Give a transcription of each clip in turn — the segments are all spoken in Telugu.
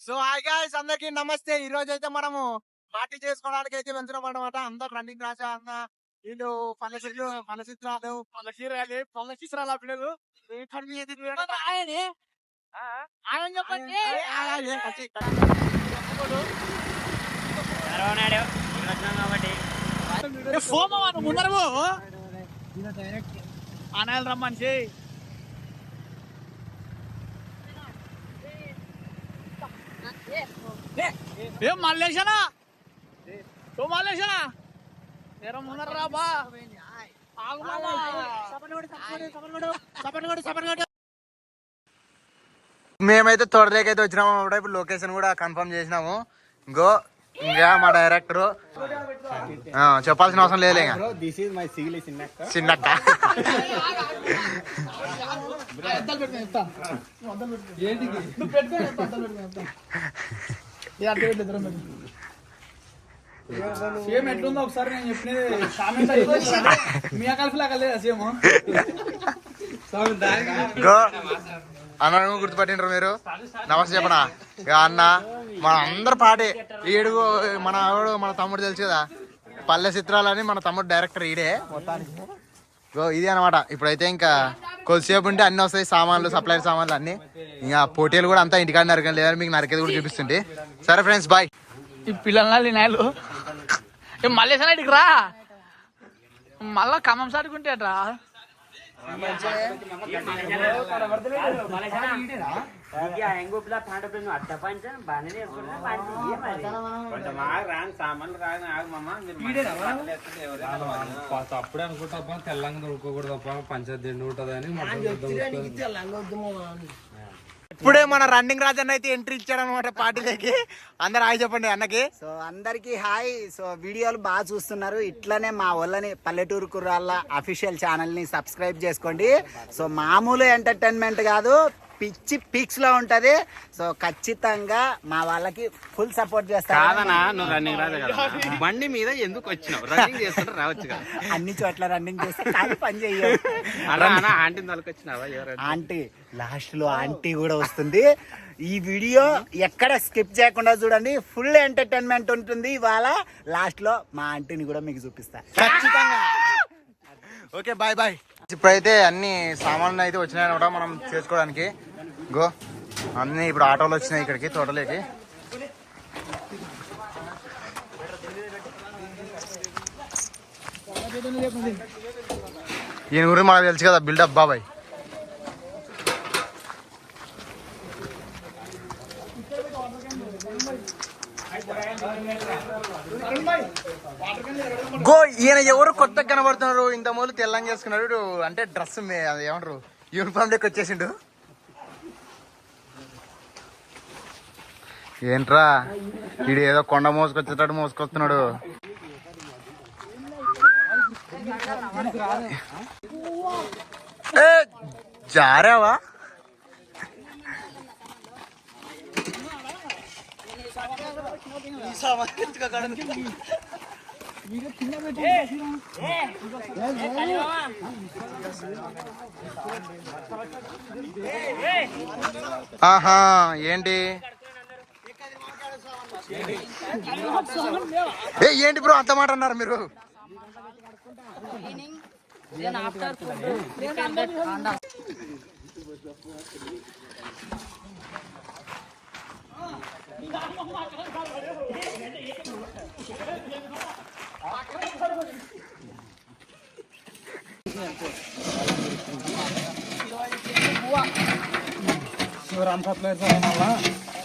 సో హాయ్ గాయ్స్ అందరికి నమస్తే ఈ రోజు అయితే మనము పార్టీ చేసుకోవడానికి అయితే వెళ్తున్నాం అనమాట అందరు రన్నింగ్ రాజా అన్న వీళ్ళు పల్లె చిత్రాలు పల్లె చిత్రాలు పల్లె చీరాలి పల్లె చిత్రాలు పిల్లలు ఆయన చెప్పండి సోమవారం ముందరము అనాలి రమ్మని ఏం మల్లేశనా? సో మల్లేశనా? నేరం ఉన్నారా బా. మేమైతే తొడలేకైతే వచ్చినాము ఇప్పుడు లొకేషన్ కూడా కన్ఫర్మ్ చేసినాము. ఇంకో ఇంకా మా డైరెక్టర్. చెప్పాల్సిన అవసరం లేదు దిస్ ఈజ్ మై సిగిలి సిన్నక్క చిన్నక్క సేమ్ ఎట్లుందో ఒకసారి నేను చెప్పినది మీ కలిసి లాగా లేదా సేమ్? గో అన్న గుర్తుపట్టిండ్రు మీరు? నమస్తే చెప్పనా? అన్న మన అందరు పాటే. ఈడుగు మన ఆవిడ మన తమ్ముడు తెలుసు కదా? పల్లె చిత్రాలని మన తమ్ముడు డైరెక్టర్ ఈడే. మొత్తానికి గో ఇది అనమాట ఇప్పుడైతే ఇంకా కొద్దిసేపు ఉంటే అన్ని వస్తాయి సామాన్లు సప్లైర్ సామాన్లు అన్ని. ఇంకా పోటీలు కూడా అంతా ఇంటికాడ నరకం లేదా మీకు నరికేది కూడా చూపిస్తుంటే. సరే ఫ్రెండ్స్ బాయ్. ఈ పిల్లలు నాయలు. మళ్ళీ మల్లేశనా రా. మళ్ళా ఖమ్మం సాటుకుంటే అప్పుడే అనుకుంటా తెల్లంగా దొరకకూడదు పంచాయతీ తిండి ఉంటది అని. ఇప్పుడే మన రన్నింగ్ రాజన్ అయితే ఎంట్రీ ఇచ్చాడు అనమాట పార్టీలోకి. అందరు హాయ్ చెప్పండి అన్నకి. సో అందరికి హాయ్. సో వీడియోలు బాగా చూస్తున్నారు. ఇట్లనే మా వాళ్ళని పల్లెటూరు కుర్రాళ్ళ అఫీషియల్ ఛానల్ని సబ్స్క్రైబ్ చేసుకోండి. సో మామూలు ఎంటర్టైన్మెంట్ కాదు. పిచ్చి పిక్స్లో ఉంటది. సో ఖచ్చితంగా మా వాళ్ళకి ఫుల్ సపోర్ట్ చేస్తారు కాదనా నువ్వు రన్నింగ్ రాదు కదా. బండి మీద ఎందుకు వచ్చినావు? రన్నింగ్ చేస్తుంటే రావచ్చు కదా. అన్ని చోట్ల రన్నింగ్ చేస్తే కానీ పని చెయ్యవు. అలా అన్న ఆంటీని తొలకొచ్చినావా? ఎవరైనా? ఆంటీ లాస్ట్లో ఆంటీ కూడా వస్తుంది. ఈ వీడియో ఎక్కడ స్కిప్ చేయకుండా చూడండి. ఫుల్ ఎంటర్టైన్మెంట్ ఉంటుంది. ఇవాళ లాస్ట్లో మా ఆంటీని కూడా మీకు చూపిస్తా. ఖచ్చితంగా. Okay bye bye. ఇప్పుడైతే అన్ని సామాన్లు అయితే వచ్చినాయన్నమాట మనం చేసుకోవడానికి. గో. అన్నీ ఇప్పుడు ఆటోలు వచ్చినాయి ఇక్కడికి తోటలోకి. ఈయన గురించి మనకు తెలుసు కదా బిల్డప్ బాబాయ్. గో ఈయన ఎవరు కొత్తగా కనబడుతున్నారు? ఇంత మూలు తెల్లంగా చేసుకున్నాడు అంటే డ్రెస్ అది ఏమంటారు? యూనిఫామ్ లెక్క వచ్చేసిండు. ఏంట్రా? వీడు ఏదో కొండ మోసుకొచ్చేటట్టు మోసుకొస్తున్నాడు. జారావా? ఆహా ఏంటి? ఏ ఏంటి బ్రో అంత మాట అన్నారు మీరు? శివరామ్ సప్లైర్ సార్ మళ్ళా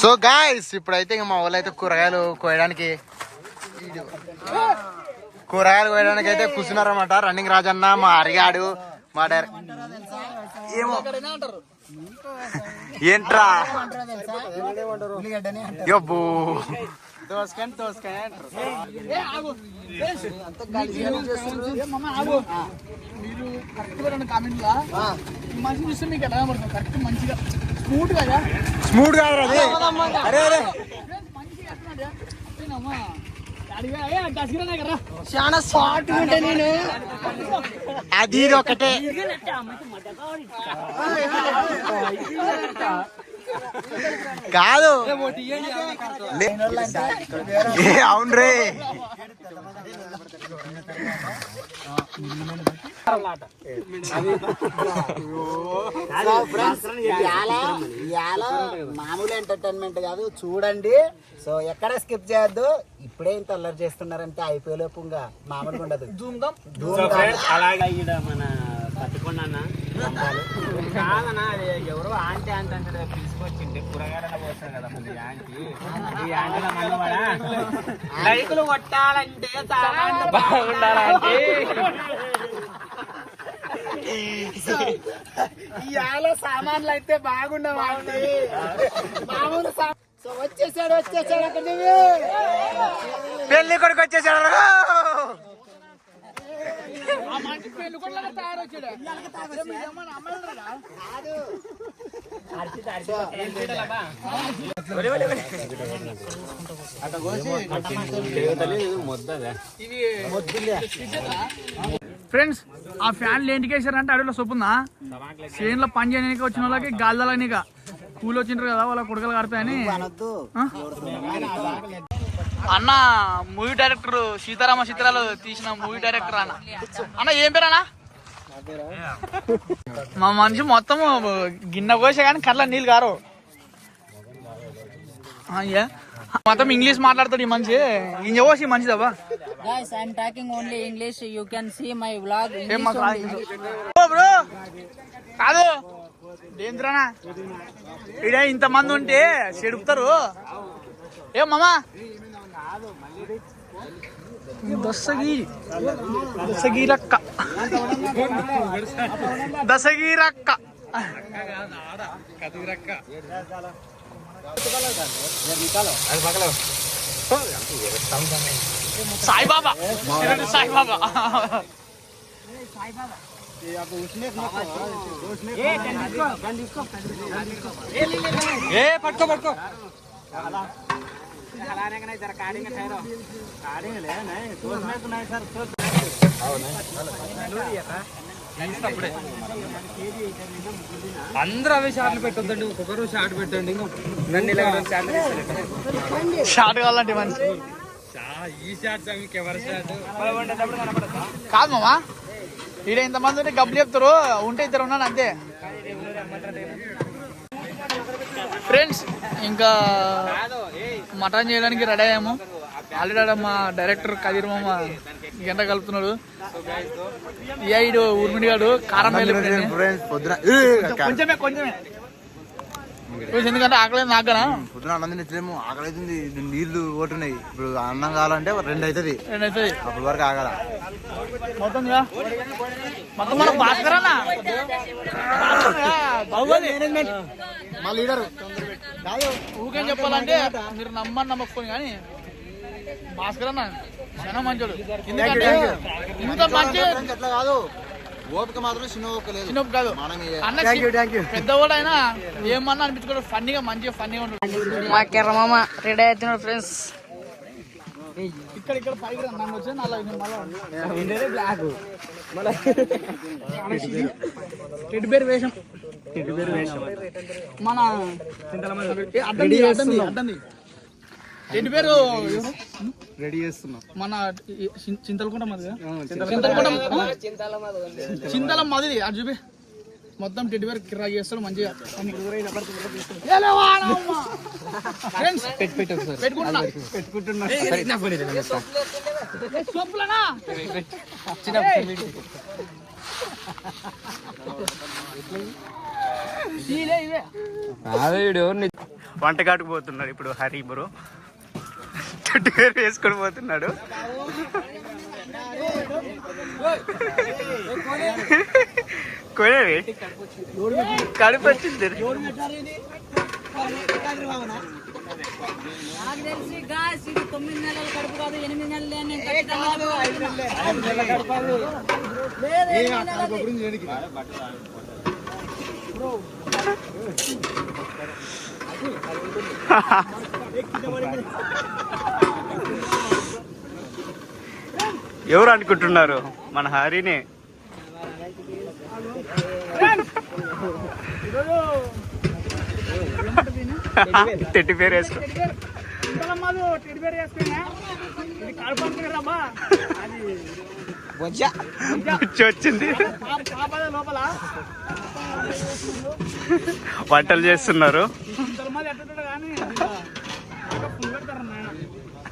సో గాయస్ ఇప్పుడైతే ఇంక మా వాళ్ళు అయితే కూరగాయలు కోయడానికి కూరగాయలు కోయడానికి అయితే కూర్చున్నారన్నమాట. రన్నింగ్ రాజన్న మా అరిగాడు మా ఏమో. ఏంట్రా? దోసకాయ దోసకాయ మీరు కరెక్ట్గా ఈ మనిషి చూస్తే మీకు ఎలా పడుతుంది కరెక్ట్ మంచిగా స్మూత్ కదా? స్మూత్ కాదు అరే అరే. చాలా సాఫ్ట్ ఉంటే నేను. అది ఒకటే. కాదు. అవును రే. మామూలు ఎంటర్టైన్మెంట్ కాదు చూడండి. సో ఎక్కడ స్కిప్ చేయొద్దు. ఇప్పుడే ఇంత అల్లరి చేస్తున్నారంటే అయిపోయేలోపు ఇంకా మామూలుగా ఉండదు. అలాగే మన పట్టుకున్నా కాదనా అది ఎవరో ఆంటీ ఆంటీ అంటే కూరగాయల కదా ఈ ఆంటీ ఈ ఆంటీల మనవాడా లైకులు కొట్టాలంటే బాగుండాలంటే ఇవాళ సామాన్లు అయితే బాగుండవండి మామూలు సా- వచ్చేసాడు వచ్చేసాడు అక్కడ నువ్వు. పెళ్ళి కొడుకు వచ్చేసాడు. ఆ మనిషి పెళ్ళి కొడుకు తయారొచ్చాడు. ఫ్రెండ్స్ ఆ ఫ్యాన్లు ఏంటికి వేసారంటే అడవిలో సొప్పుందా? చేనులో పని చేయడానికి వచ్చిన వాళ్ళకి గాలిదలనిక కూలి వచ్చింటారు కదా వాళ్ళ కొడుకలు కడతాయని. అన్న మూవీ డైరెక్టర్ సీతారామ చిత్రాలు తీసిన మూవీ డైరెక్టర్ అన్న. అన్న ఏం పేరు అన్న? మా మనిషి మొత్తం గిన్నె కోసే కానీ కళ్ళ నీళ్ళు గారు అయ్యా మొత్తం ఇంగ్లీష్ మాట్లాడతాడు ఈ మనిషి. ఇంజ పోసి ఈ మనిషి దబ్బా Guys, I'm talking only English. You can see my vlog. ఏం English మాకు only. రాదు. ఓ బ్రో! కాదు. ఏంద్రనా ఇడే ఇంతమంది ఉంటే చెడుపుతారు ఏ మామా? దశగిరి దశగిరక్క దశగిరక్క సాయిబాబా. షిరిడి సాయిబాబా. ఏ పట్టుకో పట్టుకో. అందరూ అవే షాట్లు పెట్టొద్దండి ఒక్కొక్కరు షాట్ పెట్టండి ఇంకా షార్ట్ కావాలంటే మనిషి ఈ షాట్స్ ఎవరి షాట్ కాదు మామా ఈడ ఇంతమంది ఉంటే గబ్బులు చెప్తారు ఉంటే ఇద్దరు ఉన్నాను అంతే ఫ్రెండ్స్ ఇంకా మటన్ చేయడానికి రెడీ అయ్యాము. ఆల్రెడీ మా డైరెక్టర్ కదిర్ మామ గంట కలుపుతున్నాడు. ఇయ్య ఇడు ఊర్మిడి గాడు కారం. కొంచెమే కొంచెమే. కొంచెం ఎందుకంటే ఆకలి? నాకనా పొద్దున అన్నం తినట్లేము ఆకలి అవుతుంది నీళ్ళు ఓటున్నాయి. ఇప్పుడు అన్నం కావాలంటే రెండు అవుతుంది రెండైతే అప్పటి వరకు ఆగల. మొత్తం ఇక. మొత్తం మన భాస్కర్ అన్న బాహుబలి మా లీడర్. ఊకేం చెప్పాలంటే మీరు నమ్మని నమ్మకపోయి కానీ భాస్కర్ అన్న చాలా మంచోడు. ఎందుకంటే ఇంత మంచి అట్లా కాదు? ఓపిక మాత్రం చిన్న ఓపిక లేదు. చిన్నప్పుడు కాదు. మనం అన్న పెద్దవాడు అయినా ఏమన్నా అనిపించుకోవడం ఫన్నీగా మంచిగా ఫన్నీగా ఉంటాడు మా కెర్రమామ రెడీ అవుతున్నాడు ఫ్రెండ్స్ ఇక్కడ ఇక్కడ పైకి నన్ను వచ్చి నల్ల మళ్ళా టెడ్డి బేర్ వేషం. మన అడ్డంది అడ్డంది బేరు ఎవరు? రెడీ చేస్తున్నాం. మన చింతలకుంట మది చింతలకుంట. చింతల మది అది చూపి. మొత్తం టెడ్డి బేర్ కిరా చేస్తాడు మంచిగా. పెట్టుకుంటున్నా? ఎవరిని వంటకాటుకు పోతున్నాడు ఇప్పుడు హరి బ్రో చెట్టు పేరు వేసుకొని పోతున్నాడు. కొనేవి కడుపు వచ్చింది తొమ్మిది నెలల కడుపు కాదు ఎనిమిది నెలలు ఎవరు అనుకుంటున్నారు? మన హరినే? తెట్టి పేరు వేసుకో. వచ్చి వచ్చింది. వంటలు చేస్తున్నారు.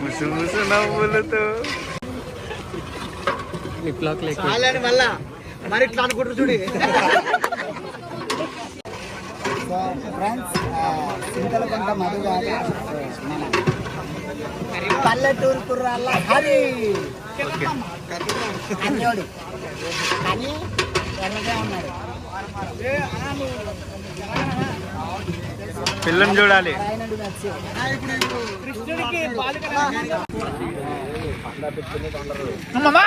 ముసు ముసు నవ్వులతో మళ్ళా మరి ఇట్లా అనుకుంటారు చూడి సో ఫ్రెండ్స్ సింతలకొండ మధు గారు మన పల్లెటూరు కుర్రాళ్ళ హరి అన్నోడు కానీ ఎర్రగా ఉన్నాడు పిల్లని చూడాలి. మామా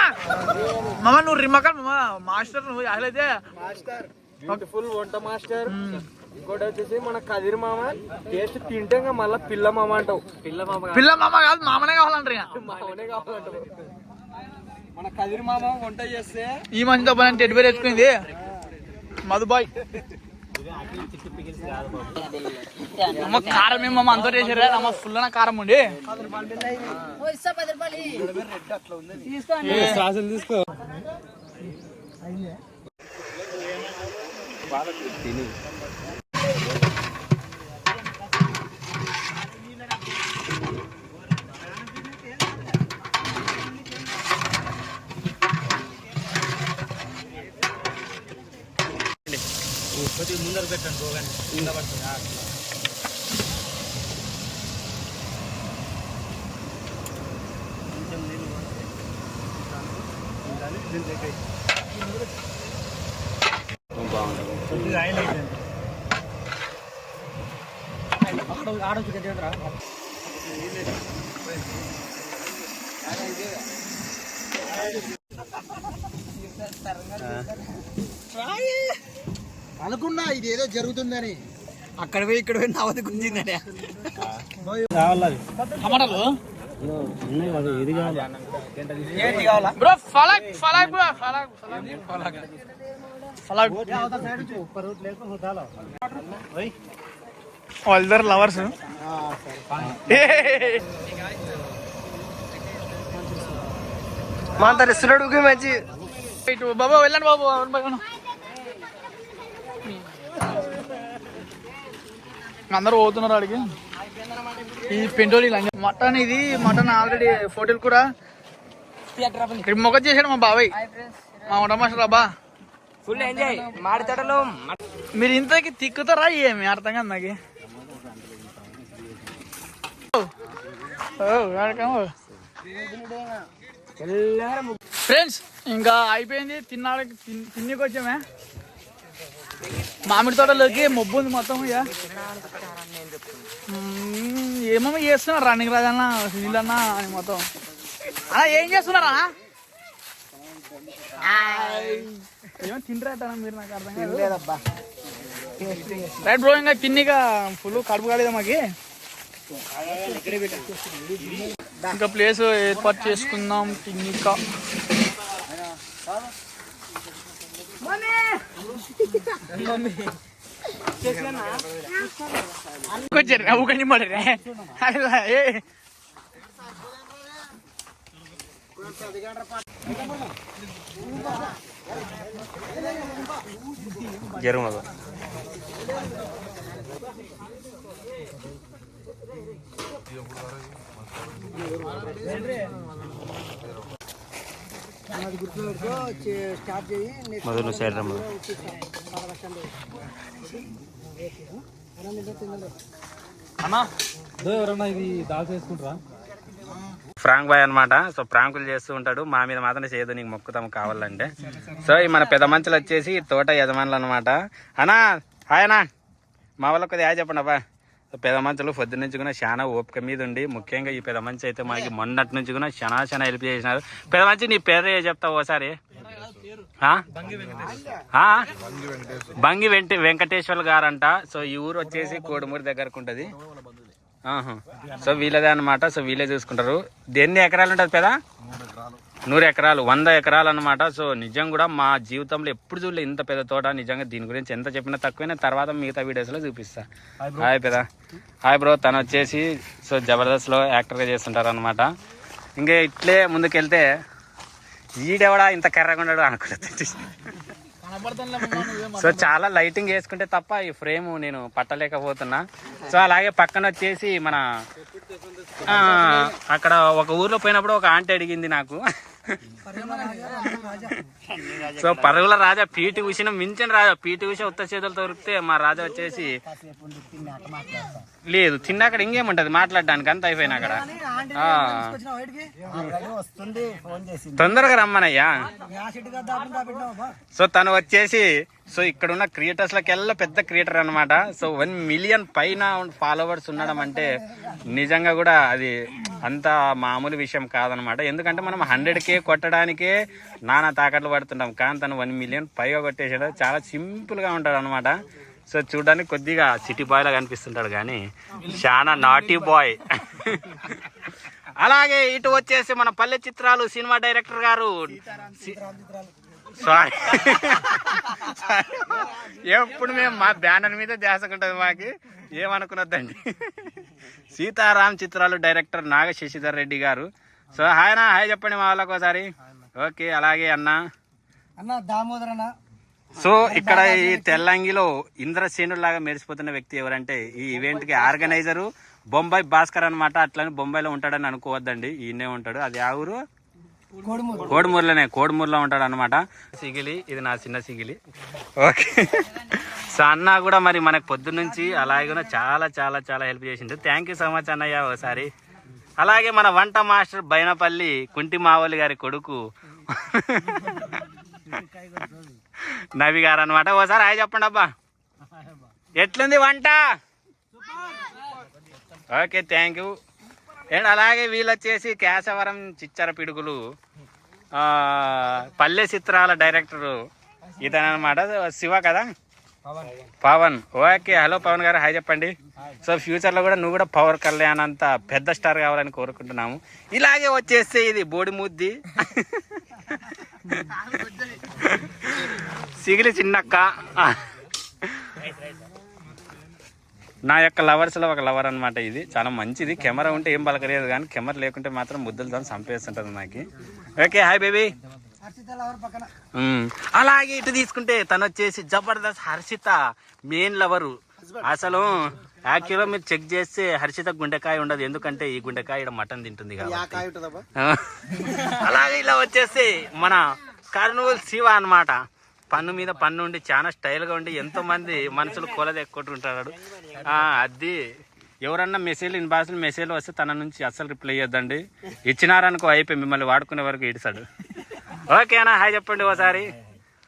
మామ నువ్వు రిమ్మకల్ మామ. మాస్టర్ నువ్వు అసలైతే బ్యూటిఫుల్ వంట మాస్టర్. ఇంకోటి వచ్చేసి మన కదిరి మామ టేస్ట్ తింటే ఇంకా మళ్ళీ పిల్ల మామ అంటావు. పిల్ల మామ పిల్ల మామ కాదు మామనే కావాలంటారు. మామనే కావాలంటావు. మన కదిరి మామ వంట చేస్తే ఈ టెడ్ పేరు ఎత్తుకుంది మధుబాయ్. అమ్మ కారం ఏమో అమ్మ అంతా చేసారా అమ్మ ఫుల్ అన్న కారం ఉండి. తీసుకో తిని. ఓ ఇస్తా పది రూపాయలు ఇయ్యి. తీసుకోండి శ్వాసలు తీసుకో అనుకున్నా ఇది ఏదో జరుగుతుందని. అక్కడ పోయి ఇక్కడ పోయి నవ్వది గుంజిందని టమాటాలు? బ్రో ఫలాక్ ఫలాక్ బ్రో ఫలాక్ ఫలాక్ ఫలాక్ వాళ్ళిద్దరు లవర్స్. మా అంత రెస్టారెంట్ మంచి ఇటు బాబా వెళ్ళండి బాబు అవును. అందరూ పోతున్నారు అడిగి ఈ పెంటోలి మటన్ ఇది మటన్ ఆల్రెడీ ఫోటోలు కూడా. మొక్క చేశాడు మా బాబాయ్. మా వంట మాస్టర్ అబ్బా. Full enjoy. మాడితడలో మీరు ఇంతకి తిక్కుతారా ఏమి? అర్థం కాదు నాకు. ఫ్రెండ్స్ ఇంకా అయిపోయింది. తిన్నాళ్ళకి తిన్నికి వచ్చామే. మామిడి తోటలోకి మబ్బు ఉంది మొత్తం ఇక. ఏమేమో చేస్తున్నారు రన్నింగ్ రాజన్న వీళ్ళన్న అని మొత్తం. అలా ఏం చేస్తున్నారా? ఏమో తింటారా మీరు నాకు అర్థం లేదబ్బా రైట్ బ్రో ఇంకా తిన్నిగా ఫుల్ కడుపు కాలేదా మాకి. ఇంకా ప్లేస్ ఏర్పాటు చేసుకుందాం తిన్నిక వచ్చారు నవ్వుకొని పడరే ఏ జరుగు మొదలు సైడ్ రమ్మ అన్నా? ఇదో ఎవరన్నా ఇది ఫ్రాంక్ బాయ్ అనమాట సో ప్రాంకులు చేస్తూ ఉంటాడు. మా మీద మాత్రం చేయదు నీకు మొక్కుతాం కావాలంటే. సో ఈ మన పెద్ద మంచులు వచ్చేసి తోట యజమానులు అనమాట అన్నా హాయ్ అన్నా. మా వాళ్ళకి కొద్దిగా హాయ్ చెప్పండి అబ్బా. పెద్ద మంచులు పొద్దున్న నుంచి కూడా చాలా ఓపిక మీద ఉండి ముఖ్యంగా ఈ పెద్ద మంచి అయితే మనకి మొన్నటి నుంచి కూడా చాలా చాలా హెల్ప్ చేసినారు. పెద్ద మంచి నీ పేరు చెప్తావు ఓసారి బంగి వెంట వెంకటేశ్వర్ గారంట. సో ఈ ఊరు వచ్చేసి కోడుమూరి దగ్గరకు ఉంటుంది. సో వీళ్ళదే అనమాట సో వీళ్ళే చూసుకుంటారు. దేన్ని ఎకరాలు ఉంటుంది పెదా? నూరు ఎకరాలు వంద ఎకరాలు అనమాట సో నిజం కూడా మా జీవితంలో ఎప్పుడు చూడలే ఇంత పెద్ద తోట. నిజంగా దీని గురించి ఎంత చెప్పినా తక్కువైనా తర్వాత మిగతా వీడియోస్లో చూపిస్తా. హాయ్ పెదా హాయ్ బ్రో తను వచ్చేసి సో జబర్దస్త్లో యాక్టర్గా చేస్తుంటారు అనమాట ఇంకా ఇట్లే ముందుకెళ్తే ఈడెవడా ఇంత కర్రగా ఉన్నాడు అనుకుంటుంది సో చాలా లైటింగ్ వేసుకుంటే తప్ప ఈ ఫ్రేమ్ నేను పట్టలేకపోతున్నా. సో అలాగే పక్కన వచ్చేసి మన అక్కడ ఒక ఊర్లో పోయినప్పుడు ఒక ఆంటీ అడిగింది నాకు. సో పరుగుల రాజా పీటి ఉషిన మించిన రాజా పీటి ఉష ఉత్త చేతులు దొరికితే మా రాజా వచ్చేసి లేదు తిన్నాక ఇంకేముంటది మాట్లాడడానికి అంత అయిపోయినా అక్కడ. ఆ, ఆల్రెడీ వస్తుంది ఫోన్ చేసింది. తొందరగా రమ్మనయ్యా. సో తను వచ్చేసి సో ఇక్కడ ఉన్న క్రియేటర్స్ లకెల్లా పెద్ద క్రియేటర్ అనమాట సో వన్ మిలియన్ పైన ఫాలోవర్స్ ఉండడం అంటే నిజంగా కూడా అది అంత మామూలు విషయం కాదనమాట ఎందుకంటే మనం హండ్రెడ్ కే కొట్టడానికే నానా తాకట్లు పడుతుంటాం. కానీ తను వన్ మిలియన్ పైగా కొట్టేసాడు. చాలా సింపుల్గా ఉంటాడు అనమాట సో చూడడానికి కొద్దిగా సిటీ బాయ్ లాగా కనిపిస్తుంటాడు కానీ చాలా నాటీ బాయ్ అలాగే ఇటు వచ్చేసి మన పల్లె చిత్రాలు సినిమా డైరెక్టర్ గారు సారీ ఎప్పుడు మేము మా బ్యానర్ మీద దేశకుంటుంది మాకు. ఏమనుకున్నదండి సీతారాం చిత్రాలు డైరెక్టర్ నాగ శశిధర్ రెడ్డి గారు. సో హాయ్ నా హాయ్ చెప్పండి మా వాళ్ళకి ఒకసారి. ఓకే అలాగే అన్న. అన్న దామోదర్ అన్న. సో ఇక్కడ ఈ తెల్లంగిలో ఇంద్రసేనుడు లాగా మెరిసిపోతున్న వ్యక్తి ఎవరంటే ఈ ఈవెంట్కి ఆర్గనైజరు బొంబాయి భాస్కర్ అనమాట అట్లని బొంబాయిలో ఉంటాడని అనుకోవద్దండి. ఈయనే ఉంటాడు. అది ఆ ఊరు? కోడుమూరులోనే కోడుమూరులో ఉంటాడు అనమాట సిగిలి ఇది నా చిన్న సిగిలి. ఓకే. సో అన్న కూడా మరి మనకు పొద్దున్నుంచి అలాగే కూడా చాలా చాలా చాలా హెల్ప్ చేసింది థ్యాంక్ యూ సో మచ్ అన్నయ్య ఒకసారి అలాగే మన వంట మాస్టర్ బైనపల్లి కుంటి మావలి గారి కొడుకు. నవి గారు అనమాట ఓసారి హాయ్ చెప్పండి అబ్బా. ఎట్లుంది వంట? ఓకే థ్యాంక్ యూ అండ్ అలాగే వీళ్ళు వచ్చేసి కేశవరం చిచ్చర పిడుగులు పల్లె చిత్రాల డైరెక్టరు ఇతను అనమాట శివ కదా? పవన్. ఓకే హలో పవన్ గారు హాయ్ చెప్పండి. సో ఫ్యూచర్లో కూడా నువ్వు కూడా పవర్ కళ్యాణ్ అంత పెద్ద స్టార్ కావాలని కోరుకుంటున్నాము. ఇలాగే వచ్చేస్తే ఇది బోడి ముద్ది సిగిలి చిన్నక్క. నా యొక్క లవర్స్లో ఒక లవర్ అన్నమాట ఇది. చాలా మంచిది. కెమెరా ఉంటే ఏం పలకలేదు కానీ కెమెరా లేకుంటే మాత్రం ముద్దులు దాన్ని చంపేస్తుంటుంది నాకు. ఓకే హాయ్ బేబీ అలాగే ఇటు తీసుకుంటే తను వచ్చేసి జబర్దస్త్ హర్షిత మెయిన్ లవరు అసలు యాక్చువల్గా మీరు చెక్ చేస్తే హర్షిత గుండెకాయ ఉండదు. ఎందుకంటే ఈ గుండెకాయ మటన్ తింటుంది కాబట్టి. అలాగే ఇలా వచ్చేసి మన కర్నూలు శివ అన్నమాట. పన్ను మీద పన్ను ఉండి చాలా స్టైల్గా ఉండి ఎంతో మంది మనుషులు కొలది ఎక్కుంటుంటాడు అది ఎవరన్నా మెసేజ్ ఇన్ భాషలు మెసేజ్ వస్తే తన నుంచి అస్సలు రిప్లై ఇవ్వద్దండి ఇచ్చినారనుకో అయిపోయి మిమ్మల్ని వాడుకునే వరకు ఇడిసాడు ఓకేనా హాయ్ చెప్పండి ఒకసారి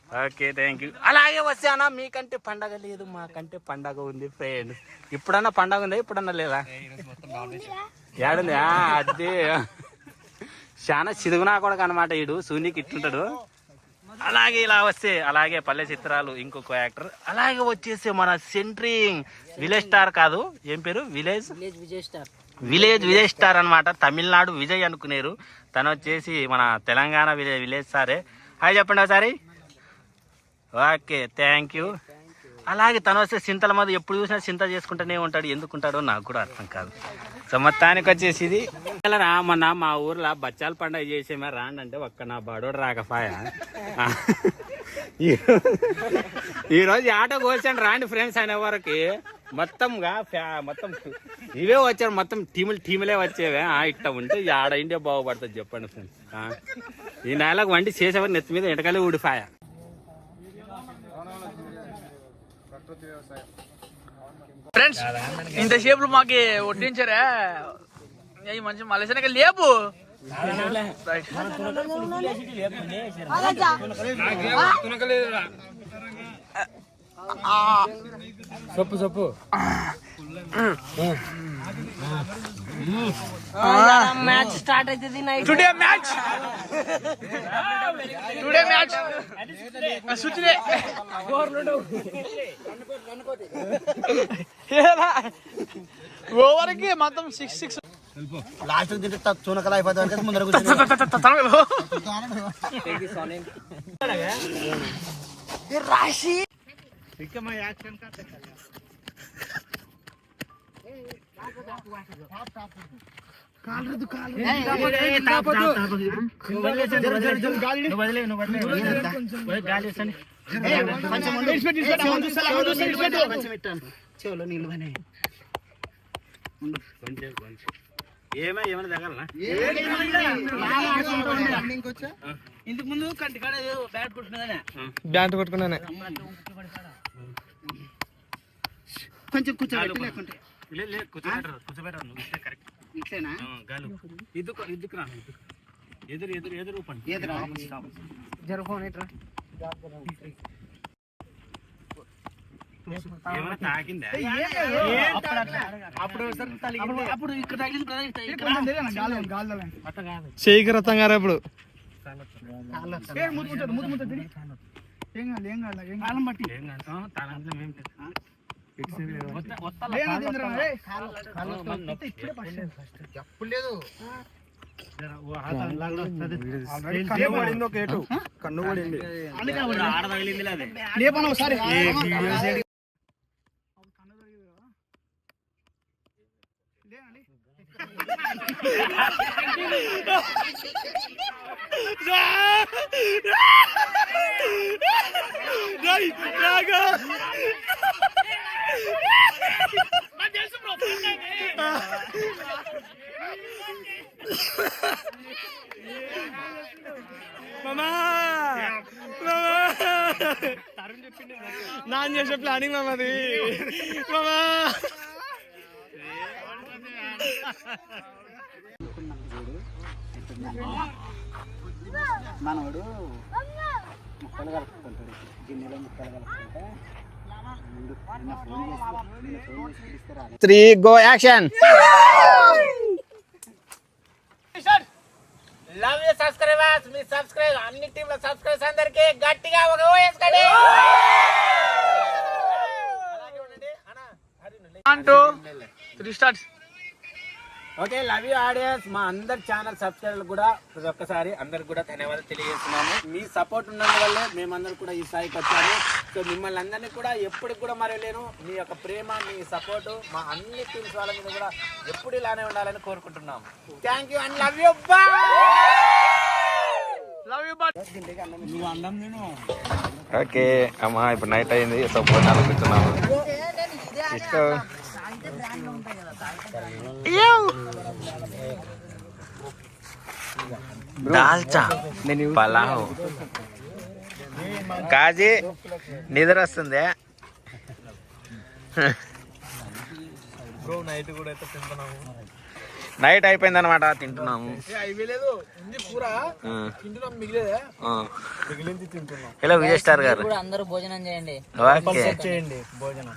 ఓకే థ్యాంక్ యూ అలాగే వచ్చానా మీకంటే పండగ లేదు మాకంటే పండగ ఉంది ఫ్రెండ్ ఇప్పుడన్నా పండగ ఉందా ఇప్పుడన్నా లేదా? ఏడుంది? అదే. చాలా చిదుగునా కూడా అనమాట ఈడు సూనికి ఇట్లుంటాడు. అలాగే ఇలా వస్తే అలాగే పల్లె చిత్రాలు ఇంకొక యాక్టర్ అలాగే వచ్చేసి మన సెంట్రింగ్ విలేజ్ స్టార్ కాదు ఏం పేరు? విలేజ్? విలేజ్ విలేజ్ స్టార్ అన్నమాట. తమిళనాడు విజయ్ అనుకునేరు. తను వచ్చేసి మన తెలంగాణ విలేజ్ విలేజ్ స్టారే హాయ్ చెప్పండి ఒకసారి. Okay thank you. అలాగే తను వస్తే సింతల మీద ఎప్పుడు చూసినా సింత చేసుకుంటూనే ఉంటాడు ఎందుకుంటాడో నాకు కూడా అర్థం కాదు. సో మొత్తానికి వచ్చేసి ఇది రా మొన్న మా ఊర్లో బచ్చాల పండుగ చేసేమే రాండి అంటే ఒక్క నా బడోడు రాకపాయ. ఈ- ఈరోజు ఆటో కోసాను రాండి ఫ్రెండ్స్ అనే వరకు మొత్తంగా ఫ్యా- మొత్తం ఇవే వచ్చారు మొత్తం టీములు టీములే వచ్చేవే. ఆ, ఇట్ట ఉంటే ఆడ ఇండియా బాగుపడుతుంది చెప్పండి ఫ్రెండ్స్. ఈ నెలకు వండి చేసేవారు నెత్తి మీద ఎంటకాలే ఊడిపాయ. ఫ్రెండ్స్ ఇంతసేపు మాకి వడ్డించారా? అయ్యి మంచి మలేసినాక లేపు. సొప్పు సొప్పు మ్యాచ్ స్టార్ట్ అవుతుంది టుడే మ్యాచ్ టుడే మ్యాచ్ సుచినే ఓవర్కి మొత్తం సిక్స్ సిక్స్ లాస్ట్ తింటే చునకలు అయిపోతుంది ముందర కూర్చొని. చెవులో నీళ్ళు పని. ఏమో ఏమైనా తగలనా? ఇంతకు ముందు కంటి కాడ బ్యాట్ కొట్టుకున్నదనే. బ్యాంట్ కొట్టుకున్నానే. కొంచెం కూర్చోబెట్టి లేకుంటే. లే, లే, కూర్చోబెట్టరు, కూర్చోబెట్టరు, నువ్వు ఇస్తే కరెక్ట్. ఇట్లేనా గాలు. ఇద్దుకు ఇద్దుకు రా. ఎదురు ఎదురు ఎదురు పండి అప్పుడు అప్పుడు ఇక్కడ తగిలింది ఇక్కడ చేయికి రథం గారు ఇప్పుడు కాలం బట్టి ఏం కాదు. ఆ, తాళంలో ఏం లేదు. వస్తా- వస్తా జర ఓ కన్ను పడింది ఆడ తగిలిందిలే అదే. లేపన ఒకసారి నాన్న చేసే ప్లానింగ్ మామది. మామా! మనవడు ముక్కలు కలుపుకుంటాడు. గిన్నెలో ముక్కలు కలుపుకుంటే three go action. Love you subscribers. Me subscribe అన్ని టీంల సబ్స్క్రైబర్స్ అందరికి గట్టిగా ఒక వేసుకోండి. Three starts okay love you audience. మా అందరి ఛానల్ సబ్స్క్రైబర్లు కూడా ప్రతి ఒక్కసారి అందరికి కూడా ధన్యవాదాలు తెలియజేస్తున్నాము. మీ సపోర్ట్ ఉన్నందువల్లే మేమందరం కూడా ఈ స్థాయికి వచ్చాము. సో మిమ్మల్ని అందరినీ కూడా ఎప్పటికి కూడా మరలేను మీ యొక్క ప్రేమ మీ సపోర్ట్ మా అన్ని టీమ్స్ వాళ్ళ మీద కూడా ఎప్పుడు ఇలానే ఉండాలని కోరుకుంటున్నాము thank you and love you love you but okay అమ్మా ఇప్పుడు నైట్ అయింది. సో భోజనాలు కూర్చున్నాము తీసుకో దాల్చా పలావ్. కాజీ నిద్ర వస్తుంది. నైట్ అయిపోయింది అనమాట తింటున్నాము. హలో విజయ్ స్టార్ గారు కూడా అందరూ భోజనం చేయండి. చేయండి భోజనం.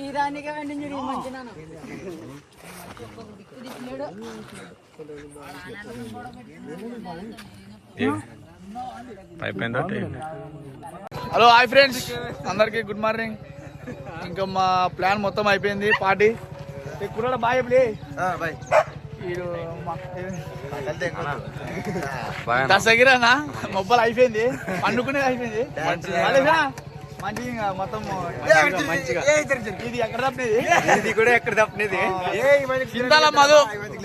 ఈ దానికే వెండి మంచి అయిపోయిందా హలో హాయ్ ఫ్రెండ్స్. అందరికి గుడ్ మార్నింగ్. ఇంకా మా ప్లాన్ మొత్తం అయిపోయింది పార్టీ. కుర్రాడ బాయ్ ప్లే బాయ్. వీడు దసగిరానా మొబ్బలు అయిపోయింది. పండుకునేది అయిపోయింది. మంచిగా మొత్తం ఇది ఎక్కడ తప్పినది? ఇది కూడా ఎక్కడ తప్పనేది? Chintala Madhu.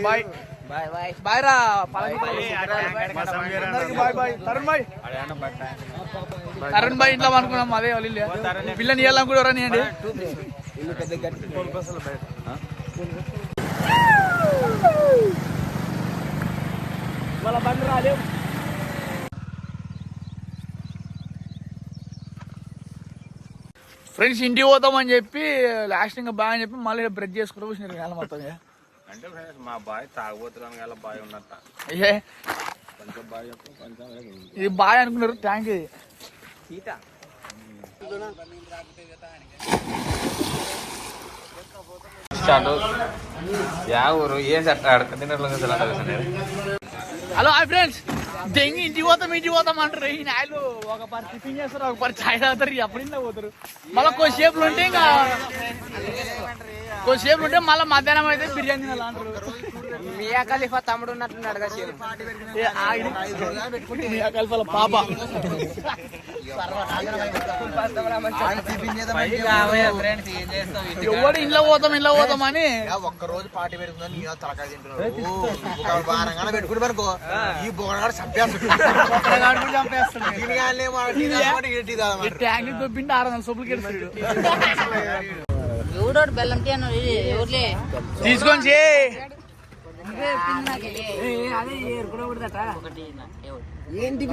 Bye. Bye bye. Bye రా అందరికి bye bye. Tarun bye. Tarun bye ఇంట్లో అనుకున్నాం అదే వాళ్ళు. పిల్లని కూడా ఎవరని అండి వాళ్ళ బండి రాలేవు ఫ్రెండ్స్ ఇంటికి పోతామని చెప్పి లాస్ట్ ఇంకా బాగా అని చెప్పి మళ్ళీ బ్రెడ్ చేసుకుంటూ కూర్చున్నారు కాలం మొత్తం. అంటే మా బాయ్ తాగబోతున్నాను బాయ్ ఉన్నట్ట. అయ్యే ఇది బాగా అనుకున్నారు ట్యాంక్ ఇది యా ఊరు ఏం చెట్ట అడక తిన్నట్లు హలో హాయ్ ఫ్రెండ్స్ దెంగి ఇంటికి పోతాం ఇంటికి పోతాం అంటారు. ఈ నాయలు ఒక పరి టిఫిన్ చేస్తారు ఒక పరి చాయ్ తాగుతారు ఎప్పుడు పోతారు మళ్ళీ కొద్దిసేపులు ఉంటే ఇంకా కొద్దిసేపులు ఉంటే మళ్ళీ మధ్యాహ్నం అయితే బిర్యానీ మియా ఖలీఫా తమ్ముడు ఉన్నట్టున్నాడు. మియా పాప. ఎవడు ఇంట్లో పోతాం ఇంట్లో పోతాం అని. ఒక్క రోజు పార్టీ పెట్టుకుందని నీ తలకాయ వారంగా పెట్టుకుని పనుకో ఈ చంపేస్తాడు. ట్యాంక్ దొబ్బిండి ఆరు వందల సొప్పులు కెడుతాడు. ఎవడోడు బెల్లం టీ అన్నాడు ఎవరులే? తీసుకొని అదే ఏంటి